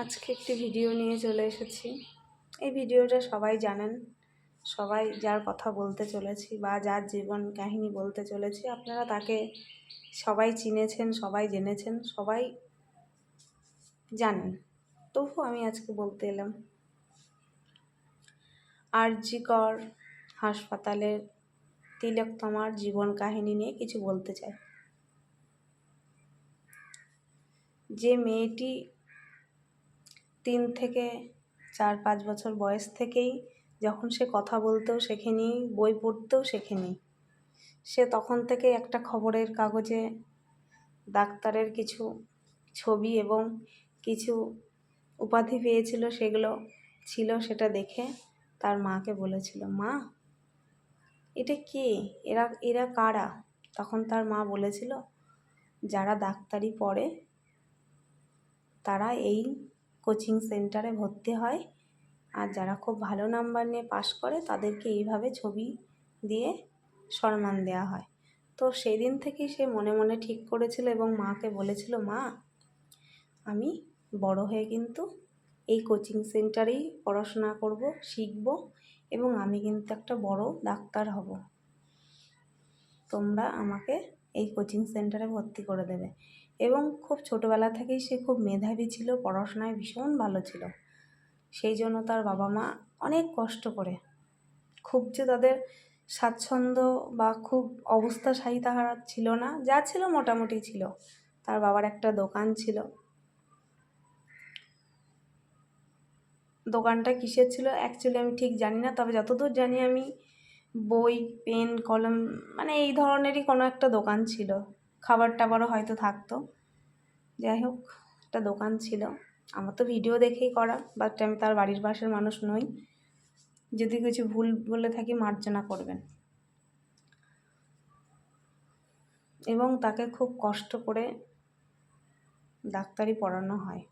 আজকে একটি ভিডিও নিয়ে চলে এসেছি। এই ভিডিওটা সবাই জানেন, সবাই যার কথা বলতে চলেছি বা যার জীবন কাহিনী বলতে চলেছি, আপনারা তাকে সবাই চিনেছেন, সবাই জেনেছেন, সবাই জানেন। তবু আমি আজকে বলতে এলাম, আরজিকর হাসপাতালের তিলকতমার জীবন কাহিনী নিয়ে কিছু বলতে চাই। যে মেয়েটি তিন থেকে চার, পাঁচ বছর বয়স থেকেই যখন সে কথা বলতেও শেখেনি বই পড়তেও শেখেনি সে তখন থেকে একটা খবরের কাগজে ডাক্তারের কিছু ছবি এবং কিছু উপাধি পেয়েছিল, সেগুলো ছিল সেটা দেখে তার মাকে বলেছিল, মা, এটা কে? এরা এরা কারা? তখন তার মা বলেছিল, যারা ডাক্তারি পড়ে, তারা এই কোচিং সেন্টারে ভর্তি হয়। আর যারা খুব ভালো নাম্বার নিয়ে পাশ করে, তাদেরকে এইভাবে ছবি দিয়ে সম্মান দেওয়া হয়। তো সেই দিন থেকেই সে মনে মনে ঠিক করেছিল এবং মাকে বলেছিল, মা, আমি বড় হয়ে কিন্তু এই কোচিং সেন্টারেই পড়াশোনা করব, শিখব এবং আমি কিন্তু একটা বড় ডাক্তার হব। তোমরা আমাকে এই কোচিং সেন্টারে ভর্তি করে দেবে। এবং খুব ছোটোবেলা থেকেই সে খুব মেধাবী ছিল, পড়াশোনায় ভীষণ ভালো ছিল। সেই জন্য তার বাবা মা অনেক কষ্ট করে। খুব যে তাদের স্বাচ্ছন্দ্য বা খুব অবস্থাশায়ী তাহার ছিল না, যা ছিল মোটামুটি ছিল। তার বাবার একটা দোকান ছিল। দোকানটা কিসের ছিল অ্যাকচুয়ালি আমি ঠিক জানি না, তবে যতদূর জানি আমি বই, পেন, কলম মানে এই ধরনেরই কোনো একটা দোকান ছিল। খাবার টাবারও হয়তো থাকতো। যাই হোক, একটা দোকান ছিল। আমার তো ভিডিও দেখেই করা বাট আমি তার বাড়ির পাশের মানুষ নই। যদি কিছু ভুল বলে থাকি, মার্জনা করবেন। এবং তাকে খুব কষ্ট করে ডাক্তারি পড়ানো হয়।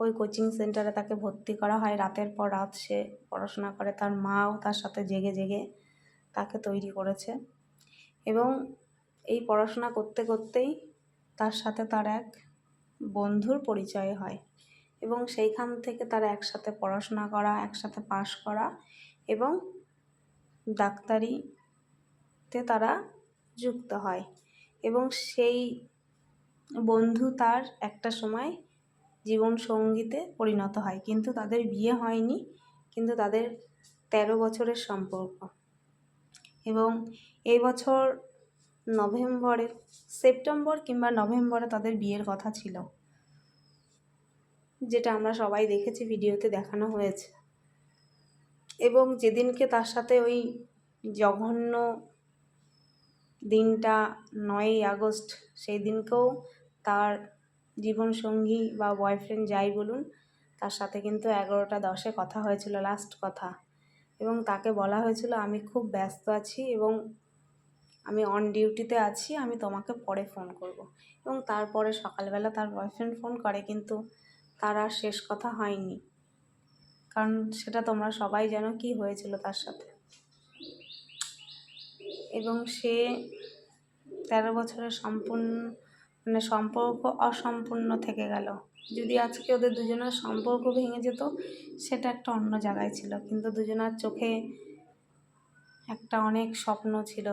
ওই কোচিং সেন্টারে তাকে ভর্তি করা হয়। রাতের পর রাত সে পড়াশোনা করে, তার মাও তার সাথে জেগে জেগে তাকে তৈরি করেছে। এবং এই পড়াশোনা করতে করতেই তার সাথে তার এক বন্ধুর পরিচয় হয় এবং সেইখান থেকে তারা একসাথে পড়াশোনা করা, একসাথে পাশ করা এবং ডাক্তারিতে তারা যুক্ত হয় এবং সেই বন্ধু তার একটা সময় জীবন সঙ্গীতে পরিণত হয়। কিন্তু তাদের বিয়ে হয়নি, কিন্তু তাদের তেরো বছরের সম্পর্ক এবং এই বছর নভেম্বরে সেপ্টেম্বর কিংবা নভেম্বরে তাদের বিয়ের কথা ছিল। যেটা আমরা সবাই দেখেছি, ভিডিওতে দেখানো হয়েছে। এবং যেদিনকে তার সাথে ওই জঘন্য দিনটা, নয়ই আগস্ট সেই দিনকেও তার জীবনসঙ্গী বা বয়ফ্রেন্ড যাই বলুন, তার সাথে কিন্তু এগারোটা দশে কথা হয়েছিল, লাস্ট কথা। এবং তাকে বলা হয়েছিল, আমি খুব ব্যস্ত আছি এবং আমি অন ডিউটিতে আছি, আমি তোমাকে পরে ফোন করব। এবং তারপরে সকালবেলা তার বয়ফ্রেন্ড ফোন করে, কিন্তু তার আর শেষ কথা হয়নি। কারণ সেটা তোমরা সবাই জানো কি হয়েছিল তার সাথে। এবং সে তেরো বছরের সম্পূর্ণ মানে সম্পর্ক অসম্পূর্ণ থেকে গেল। যদি আজকে ওদের দুজনের সম্পর্ক ভেঙে যেত, সেটা একটা অন্য জায়গায় ছিল। কিন্তু দুজনার চোখে একটা অনেক স্বপ্ন ছিল।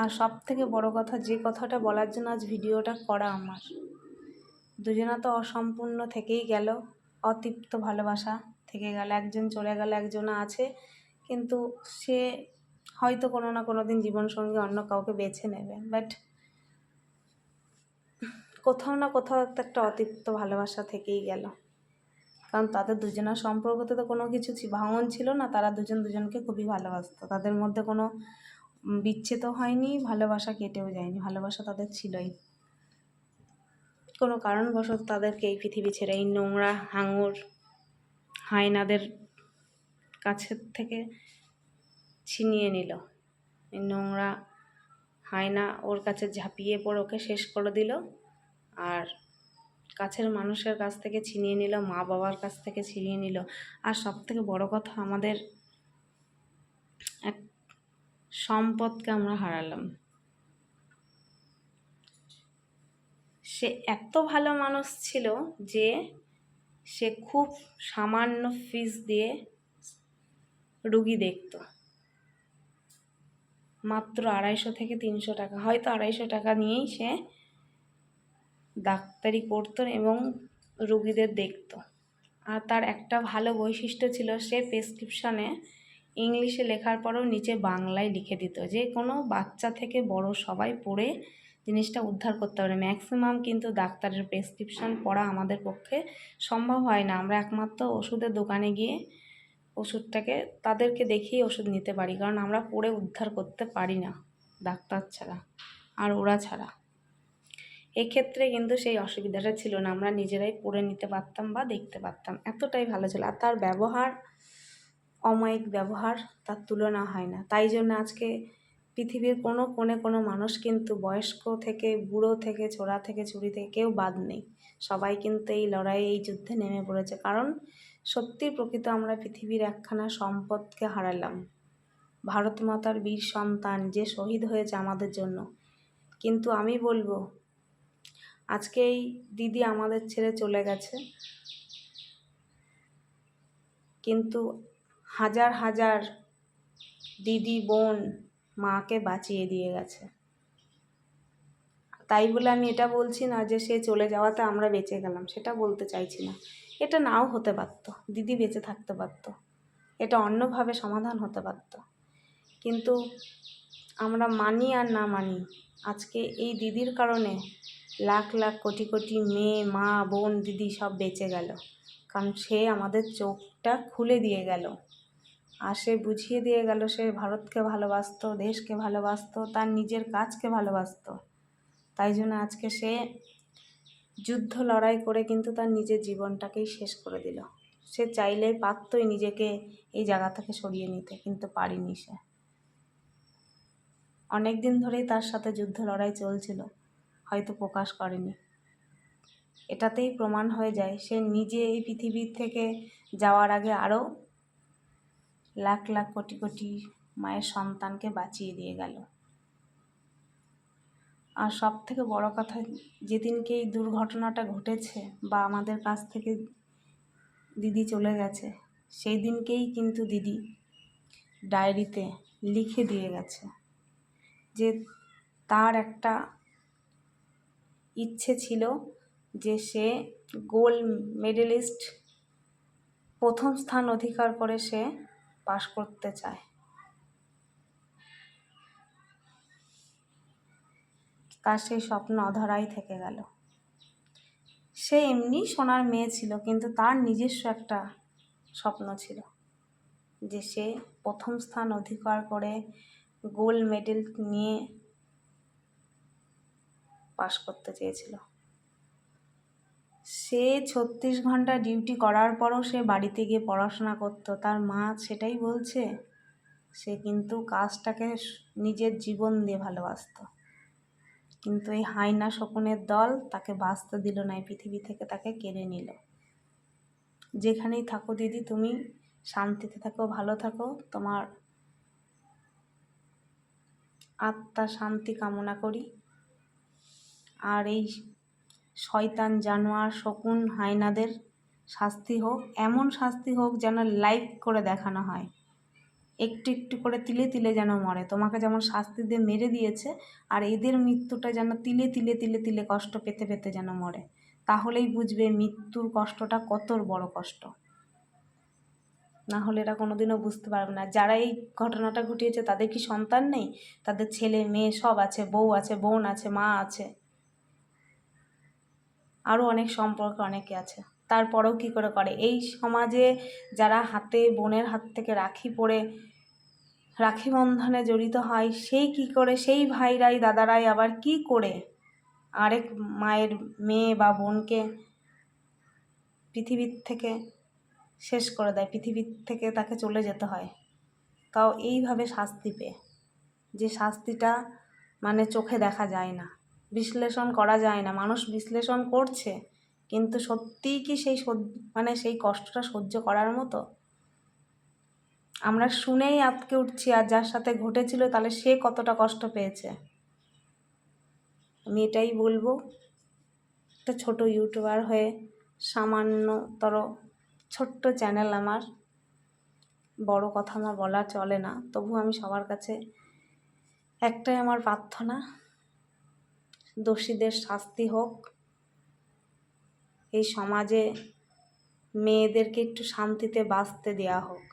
আর সব থেকে বড় কথা, যে কথাটা বলার জন্য আজ ভিডিওটা করা আমার। দুজনা তো অসম্পূর্ণ থেকেই গেল, অতৃপ্ত ভালোবাসা থেকে গেল, একজন চলে গেল একজন আছে, কিন্তু সে হয়তো কোনো না কোনো দিন জীবনসঙ্গী অন্য কাউকে বেছে নেবে। বাট কোথাও না কোথাও একটা একটা অতৃপ্ত ভালোবাসা থেকেই গেল। কারণ তাদের দুজনের সম্পর্কতে তো কোনো কিছু ভাঙন ছিল না, তারা দুজন দুজনকে খুবই ভালোবাসত। তাদের মধ্যে কোনো বিচ্ছেদ হয়নি, ভালোবাসা কেটেও যায়নি, ভালোবাসা তাদের ছিলই। কোনো কারণবশত তাদেরকে এই পৃথিবী ছেড়ে এই নোংরা হাঙর হায়নাদের কাছের থেকে ছিনিয়ে নিল। এই নোংরা হায়না ওর কাছে ঝাঁপিয়ে পড়ে ওকে শেষ করে দিল আর কাছের মানুষের কাছ থেকে ছিনিয়ে নিল মা বাবার কাছ থেকে ছিনিয়ে নিল। আর সব থেকে বড় কথা, আমাদের সম্পদকে আমরা হারালাম। সে এত ভালো মানুষ ছিল যে সে খুব সামান্য ফিস দিয়ে রুগী দেখত। মাত্র আড়াইশো থেকে তিনশো টাকা। হয়তো আড়াইশো টাকা নিয়েই সে ডাক্তারি করতো এবং রুগীদের দেখতো। আর তার একটা ভালো বৈশিষ্ট্য ছিল সে প্রেসক্রিপশনে ইংলিশে লেখার পরেও নিচে বাংলায় লিখে দিত। যে কোনো বাচ্চা থেকে বড় সবাই পড়ে জিনিসটা উদ্ধার করতে পারে। ম্যাক্সিমাম কিন্তু ডাক্তারের প্রেসক্রিপশন পড়া আমাদের পক্ষে সম্ভব হয় না। আমরা একমাত্র ওষুধের দোকানে গিয়ে ওষুধটাকে, তাদেরকে দেখিয়ে ওষুধ নিতে পারি। কারণ আমরা পড়ে উদ্ধার করতে পারি না ডাক্তার ছাড়া আর ওরা ছাড়া। এক্ষেত্রে কিন্তু সেই অসুবিধাটা ছিল না। আমরা নিজেরাই পড়ে নিতে পারতাম বা দেখতে পারতাম। এতটাই ভালো ছিল। আর তার ব্যবহার অমায়িক ব্যবহার তার তুলনা হয় না। তাই জন্য আজকে পৃথিবীর কোনো কোণে কোনো মানুষ কিন্তু বয়স্ক থেকে, বুড়ো থেকে ছোড়া থেকে ছুরি থেকে কেউ বাদ নেই। সবাই কিন্তু এই লড়াইয়ে, এই যুদ্ধে নেমে পড়েছে। কারণ সত্যি প্রকৃত আমরা পৃথিবীর একখানা সম্পদকে হারালাম। ভারত মাতার বীর সন্তান যে শহীদ হয়েছে আমাদের জন্য। কিন্তু আমি বলব, আজকে এই দিদি আমাদের ছেড়ে চলে গেছে। কিন্তু হাজার হাজার দিদি বোন মাকে বাঁচিয়ে দিয়ে গেছে। তাই বলে আমি এটা বলছি না যে সে চলে যাওয়াতে আমরা বেঁচে গেলাম, সেটা বলতে চাইছি না। এটা নাও হতে পারত দিদি বেঁচে থাকতে পারত এটা অন্যভাবে সমাধান হতে পারত কিন্তু আমরা মানি আর না মানি, আজকে এই দিদির কারণে লাখ লাখ কোটি কোটি মেয়ে, মা, বোন, দিদি সব বেঁচে গেল। কারণ সে আমাদের চোখটা খুলে দিয়ে গেল। আর সে বুঝিয়ে দিয়ে গেল, সে ভারতকে ভালোবাসত, দেশকে ভালোবাসত, তার নিজের কাজকে ভালোবাসত। তাই জন্য আজকে সে যুদ্ধ লড়াই করে কিন্তু তার নিজের জীবনটাকেই শেষ করে দিল। সে চাইলেই পারতই নিজেকে এই জায়গা থেকে সরিয়ে নিতে, কিন্তু পারিনি সে। অনেক দিন ধরেই তার সাথে যুদ্ধ লড়াই চলছিল, হয়তো প্রকাশ করেনি। এটাতেই প্রমাণ হয়ে যায়, সে নিজে এই পৃথিবীর থেকে যাওয়ার আগে আরও লাখ লাখ কোটি কোটি মায়ের সন্তানকে বাঁচিয়ে দিয়ে গেল। আর সব থেকে বড় কথা যেদিনকে এই দুর্ঘটনাটা ঘটেছে বা আমাদের কাছ থেকে দিদি চলে গেছে সেই দিনকেই কিন্তু দিদি ডায়েরিতে লিখে দিয়ে গেছে যে তার একটা ইচ্ছে ছিল যে সে গোল্ড মেডেলিস্ট, প্রথম স্থান অধিকার করে সে পাশ করতে চায়। তার সেই স্বপ্ন অধরাই থেকে গেল। সে এমনি সোনার মেয়ে ছিল, কিন্তু তার নিজস্ব একটা স্বপ্ন ছিল যে সে প্রথম স্থান অধিকার করে গোল্ড মেডেল নিয়ে পাশ করতে চেয়েছিল। সে ছত্রিশ ঘণ্টা ডিউটি করার পরও সে বাড়িতে গিয়ে পড়াশোনা করতো। তার মা সেটাই বলছে, সে কিন্তু কাজটাকে নিজের জীবন দিয়ে ভালোবাসত। কিন্তু এই হাইনা শকুনের দল তাকে বাঁচতে দিল না, এই পৃথিবী থেকে তাকে কেড়ে নিল। যেখানেই থাকো দিদি, তুমি শান্তিতে থাকো, ভালো থাকো। তোমার আত্মা শান্তি কামনা করি। আর এই শয়তান, জানোয়ার, শকুন, হায়নাদের শাস্তি হোক, এমন শাস্তি হোক যেন লাইভ করে দেখানো হয়। একটু একটু করে তিলে তিলে যেন মরে। তোমাকে যেমন শাস্তি দিয়ে মেরে দিয়েছে, আর এদের মৃত্যুটা যেন তিলে তিলে তিলে তিলে কষ্ট পেতে পেতে যেন মরে। তাহলেই বুঝবে মৃত্যুর কষ্টটা কত বড় কষ্ট। না হলে এরা কোনোদিনও বুঝতে পারবে না। যারা এই ঘটনাটা ঘটিয়েছে, তাদের কি সন্তান নেই? তাদের ছেলে, মেয়ে সব আছে, বউ আছে, বোন আছে, মা আছে। আরও অনেক সম্পর্ক অনেকে আছে। তারপরেও কী করে করে? এই সমাজে যারা হাতে, বোনের হাত থেকে রাখি পরে রাখি বন্ধনে জড়িত হয়, সেই কি করে? সেই ভাইরাই, দাদারাই আবার কি করে আরেক মায়ের মেয়ে বা বোনকে পৃথিবীর থেকে শেষ করে দেয়, পৃথিবীর থেকে তাকে চলে যেতে হয়। তাও এইভাবে শাস্তি পেয়ে। যে শাস্তিটা মানে চোখে দেখা যায় না। বিশ্লেষণ করা যায় না। মানুষ বিশ্লেষণ করছে, কিন্তু সত্যিই কি সেই মানে সেই কষ্টটা সহ্য করার মতো? আমরা শুনেই আটকে উঠছি, আর যার সাথে ঘটেছিল তাহলে সে কতটা কষ্ট পেয়েছে? আমি এটাই বলব, একটা ছোট ইউটিউবার হয়ে সামান্যতর ছোট্ট চ্যানেল আমার, বড় কথা আমার বলা চলে না তবু আমি সবার কাছে একটাই আমার প্রার্থনা দোষীদের শাস্তি হোক। এই সমাজে মেয়েদেরকে একটু শান্তিতে বাঁচতে দেওয়া হোক।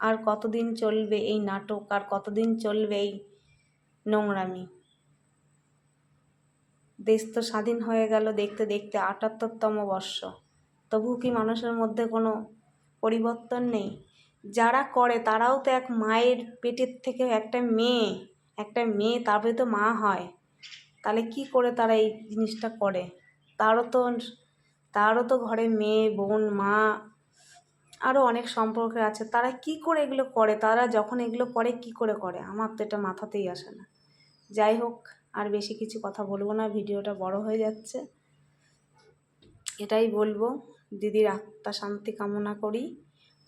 আর কতদিন চলবে এই নাটক? আর কতদিন চলবে এই নোংরামি? দেশ তো স্বাধীন হয়ে গেল দেখতে দেখতে আটাত্তরতম বর্ষ। তবুও কি মানুষের মধ্যে কোনো পরিবর্তন নেই? যারা করে তারাও তো এক মায়ের পেটের থেকে একটা মেয়ে একটা মেয়ে তবে তো মা হয়। তাহলে কি করে তারা এই জিনিসটা করে? তারও তো তারও তো ঘরে মেয়ে, বোন, মা আরও অনেক সম্পর্কে আছে। তারা কি করে এগুলো করে? তারা যখন এগুলো করে, কি করে করে? আমার তো এটা মাথাতেই আসে না। যাই হোক, আর বেশি কিছু কথা বলব না, ভিডিওটা বড় হয়ে যাচ্ছে। এটাই বলব, দিদির আত্মা শান্তি কামনা করি।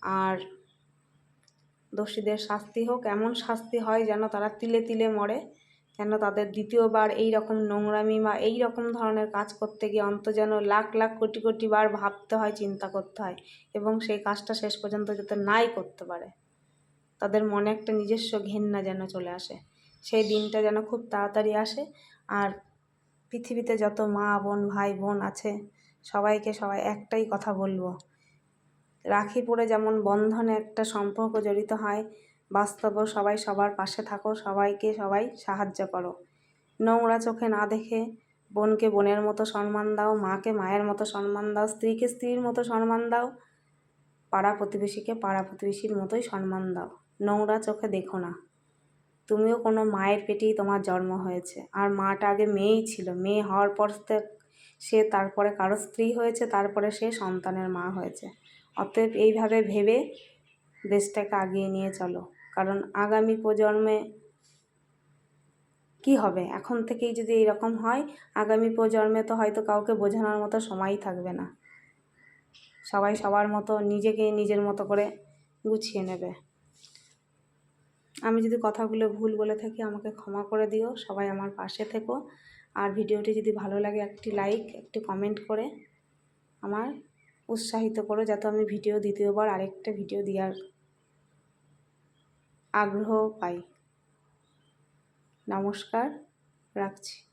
আর দোষীদের শাস্তি হোক, এমন শাস্তি হয় যেন তারা তিলে তিলে মরে। যেন তাদের দ্বিতীয়বার এই রকম নোংরামি বা এই রকম ধরনের কাজ করতে গিয়ে অন্ত যেন লাখ লাখ কোটি কোটি বার ভাবতে হয়, চিন্তা করতে হয় এবং সেই কাজটা শেষ পর্যন্ত যাতে নাই করতে পারে। তাদের মনে একটা নিজস্ব ঘেন্না যেন চলে আসে। সেই দিনটা যেন খুব তাড়াতাড়ি আসে আর পৃথিবীতে যত মা, বোন, ভাই, বোন আছে, সবাইকে সবাই একটাই কথা বলব। রাখি পরে যেমন বন্ধনে একটা সম্পর্ক জড়িত হয় বাস্তবেও সবাই সবার পাশে থাকো, সবাইকে সবাই সাহায্য করো। নোংরা চোখে না দেখে বোনকে বোনের মতো সম্মান দাও, মাকে মায়ের মতো সম্মান দাও, স্ত্রীকে স্ত্রীর মতো সম্মান দাও, পাড়া প্রতিবেশীকে পাড়া প্রতিবেশীর মতোই সম্মান দাও। নোংরা চোখে দেখো না। তুমিও কোনো মায়ের পেটেই তোমার জন্ম হয়েছে। আর মাটা আগে মেয়েই ছিল। মেয়ে হওয়ার পর সে তারপরে কারও স্ত্রী হয়েছে, তারপরে সে সন্তানের মা হয়েছে। অতএব এইভাবে ভেবে দেশটাকে আগিয়ে নিয়ে চলো। কারণ আগামী প্রজন্মে কি হবে? এখন থেকেই যদি এইরকম হয়, আগামী প্রজন্মে তো হয়তো কাউকে বোঝানোর মতো সময়ই থাকবে না। সবাই সবার মতো নিজেকে নিজের মতো করে গুছিয়ে নেবে। আমি যদি কথাগুলো ভুল বলে থাকি, আমাকে ক্ষমা করে দিও। সবাই আমার পাশে থেকো। আর ভিডিওটি যদি ভালো লাগে, একটি লাইক একটি কমেন্ট করে আমার উৎসাহিত করো, যাতে আমি ভিডিও দ্বিতীয়বার আরেকটা ভিডিও দেওয়ার আগ্রহ পাই। নমস্কার রাখছি।